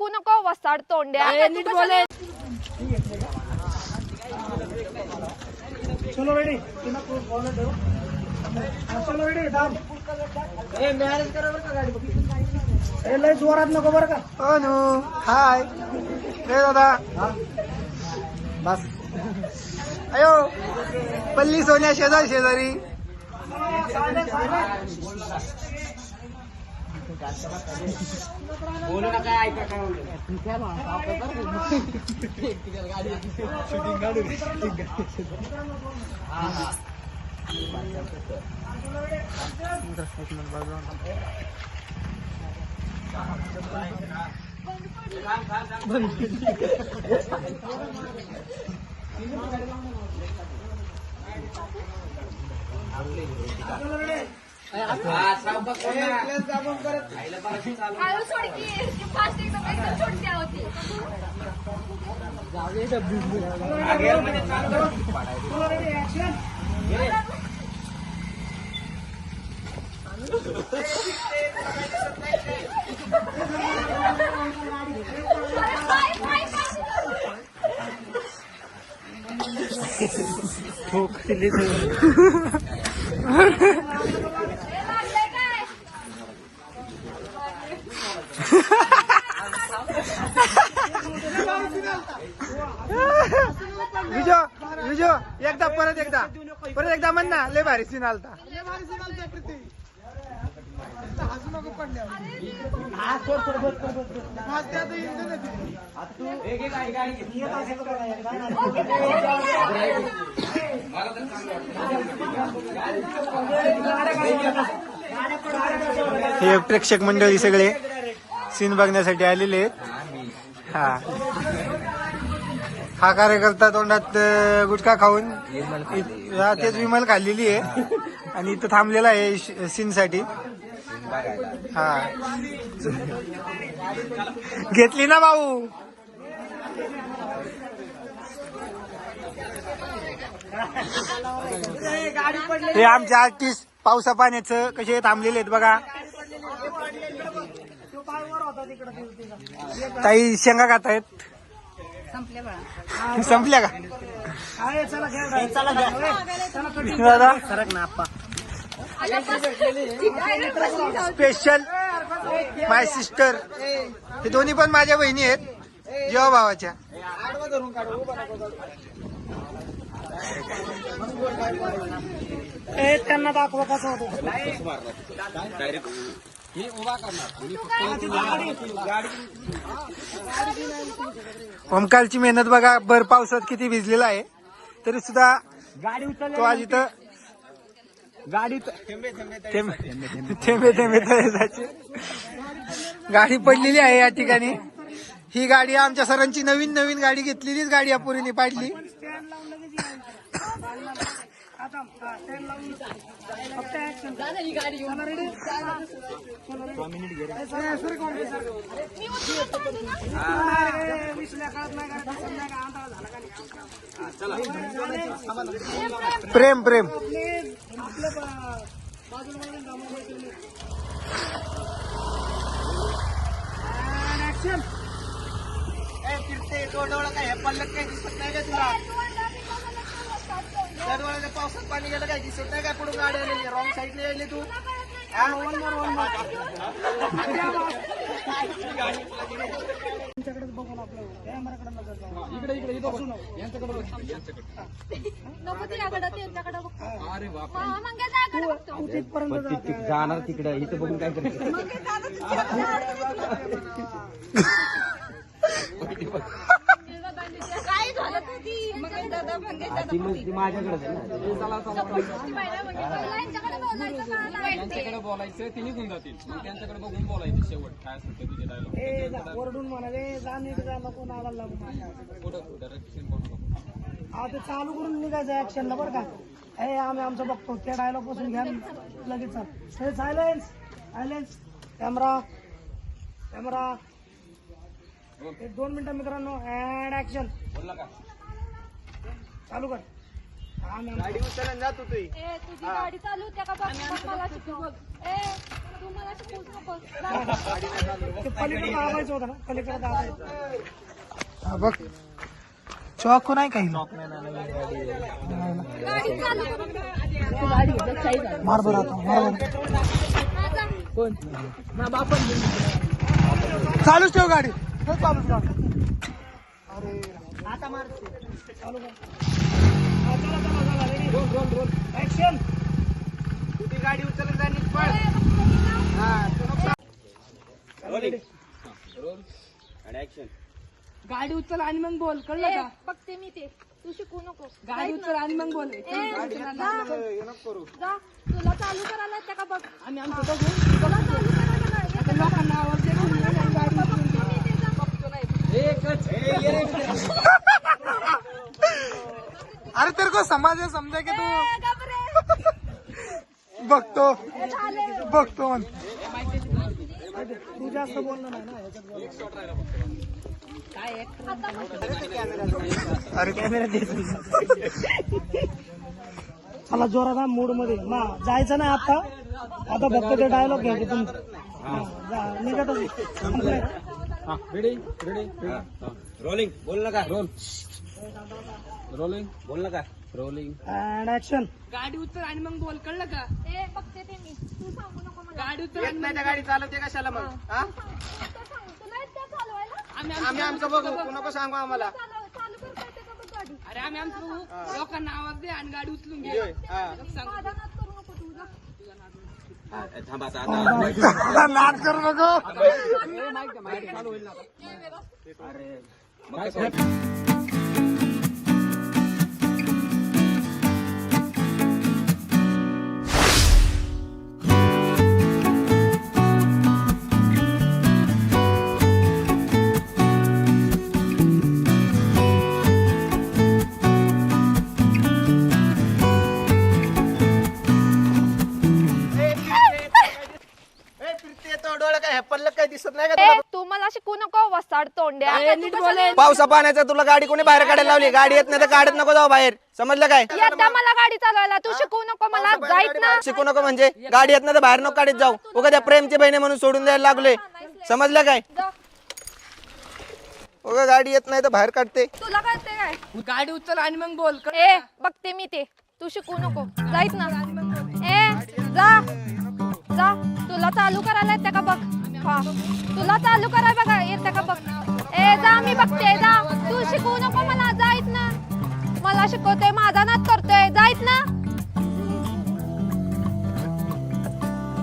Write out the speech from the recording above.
ऐकू नको वसाड तोंड्या. ए, नीट बोले चलो रेडी तिला बोलत ठेव हा, चलो रेडी थांब. ए मॅरेज करा बरं का गाडी ए लय जोरात नको बरं का. अनु हाय. रे दादा. बस. अयो पल्ली सोन्या शेजारी शेजारी. बोलो ना काय ऐका काय शूटिंग काढू आपले हळू सोड की फास्ट एकदम एकदम छोटी होती चलो रेडी ऍक्शन विजो विजो एकदा परत एकदा. परत एकदा म्हण ना लय भारी सीन आलता. हे प्रेक्षक मंडळी सगळे सीन बघण्यासाठी आलेले आहेत. हा. हा कार्यकर्ता तोंडात अं, गुटखा खाऊन इ- हा, तेच विमल खाल्लेली आहे. आणि इथं थांबलेला आहे सीन साठी हा. घेतली ना भाऊ. हे आमचे आर्टिस्ट पावसा पाण्याचं कसे थांबलेले आहेत बघा. ताई शेंगा खात आहेत संपल्या का? आहे, चला घ्या चला घ्या. चला कटिंग दादा सरक ना आप्पा. स्पेशल माय सिस्टर हे दोन्ही पण माझ्या बहिणी आहेत. जेव्हा भावाच्या. ए त्यांना दाखवा कसं होतं. ओमकारची मेहनत बघा भर पावसात किती भिजलेला आहे. तरी सुद्धा गाडी तो आज इथं गाडी थेंबे थेंबे गाडी पडलेली आहे या ठिकाणी. ही गाडी आमच्या सरांची नवीन नवीन गाडी घेतलेलीच गाडी अपुरीने पाडली. बसलेले. And action. ए, फिरते, तो डोळा काय हे पल्लत काय दिसत नाही का तुला डोळ्याच्या पावसात पाणी गेलं काय दिसत नाही का? पुढे गाडी आलेली? रॉंग साईडने यायली तू. हा, one more, one more. तुमच्याकडेच बघून आपलं कॅमेराकडे नजर जाऊ. इकडे इकडे बघू. नको. तिच्याकडं त्यांच्याकडं बघतो. मग घ्या जाकडं बघतो. तू तिथपर्यंत जा. जाणार तिकडे इथं बघून काय मग घ्या दादा मग घ्या दादा ती मग ती माझ्याकडेच आहे ना. ती बायला म्हणजे मला यांच्याकडे बोलायचं का? नाही. बोलायचं ते निघून जातील. मग त्यांच्याकडे बघून बोलायचं शेवट काय असेल ते तुझे डायलॉग ए, जा, ओरडून म्हणाले जा नीट जा नको नाला लागू माझ्या कुठं डायरेक्शन बनवलं हा ते चालू करून निघायचं ऍक्शनला बरं का. ए आम्ही आमचं बघतो. त्या डायलॉगपासून घ्या लगेच चाल. सायलेन्स सायलेन्स कॅमेरा कॅमेरा एक दोन मिनिटं मित्रांनो. ऍड ऍक्शन बोलला का? चालू कर. आम्ही आमचं- ए तुझी गाडी चालू होत्या का बघ मग मला शिकव. ए तू मला शिकवूच नको ते पलीकडे दाबायचं होतं ना पलीकडे दाबायचं. हा, बघ. चॉक नाही काही? गाडी मार बरं आता मार बरं. चालूच ठेव गाडी. चालूच राहू. अरे आता मार चालू गाडी उचलत उचल आणि मग बोल कळलं का? बघते मी ते. तू शिकू नको. गाडी उचल आणि मग बोल. ए, जा. जा. तुला चालू करायला येते का बघ? आम्ही आमचं बघू. तुला चालू करायला लोकांना आवाज दे म्हणून आम्ही गाडी का? बघते मी ते, जा. अरे तेरे को समज है समजा की ए, गप रे. तू बघतो बघतो म्हण तू जास्त बोलणं नाही ना ह्याच्यात बोल. अरे चला जोरात मूडमध्ये. मा जायचं नाही आता. आता फक्त ते डायलॉग घ्यायचे तुमचं हा, जा, निघतच संपलंय. रेडी रेडी रोलिंग बोल नका रोल रोलिंग बोल नका रोलिंग And action. गाडी उचल आणि मग बोल कळलं का ए, बघते ते मी तू सांगू नको मला गाडी उचल आणि मग गाडी चालवते कशाला मग तू सांग. तुला येते चालवायला आम्ही आम्ही आमचं बघू तू नको सांगू आम्हाला येते का अरे आम्ही आमचं बघू लोकांना आवाज दे आणि गाडी उचलून घे माझा नाद करू नको थांबा आता करू डोळं काय पडलं काय दिसत नाही ए तू मला शिकू नको वसाड तोंड्या नीट बोले. पावसा पाण्याचं तुला गाडी कोणी बाहेर काढायला लावली? गाडी येत नाही तर गाडीत नको जाऊ बाहेर. समजलं काय? यंदा मला गाडी चालवायला. तू शिकू नको मला. ना. शिकू नको म्हणजे. गाडी येत नाही तर बाहेर नको गाडीत जाऊ. उगा त्या प्रेमची बहिणी म्हणून सोडून द्यायला लागले समजलं काय? जा. उगा गाडी येत नाही तर बाहेर काढते. तुला कळते काय? गाडी उचल आणि मग बोल. ए बघते मी ते. तू शिकू नको. जाईत ना. ए जा. जा. चालू करायला येते का बघ? हा. तुला चालू कराय बघा येते का बघ? ए जा मी बघते जा. तू शिकू नको मला जाईत ना. मला शिकवते माझा नाच करतोय जाईत ना.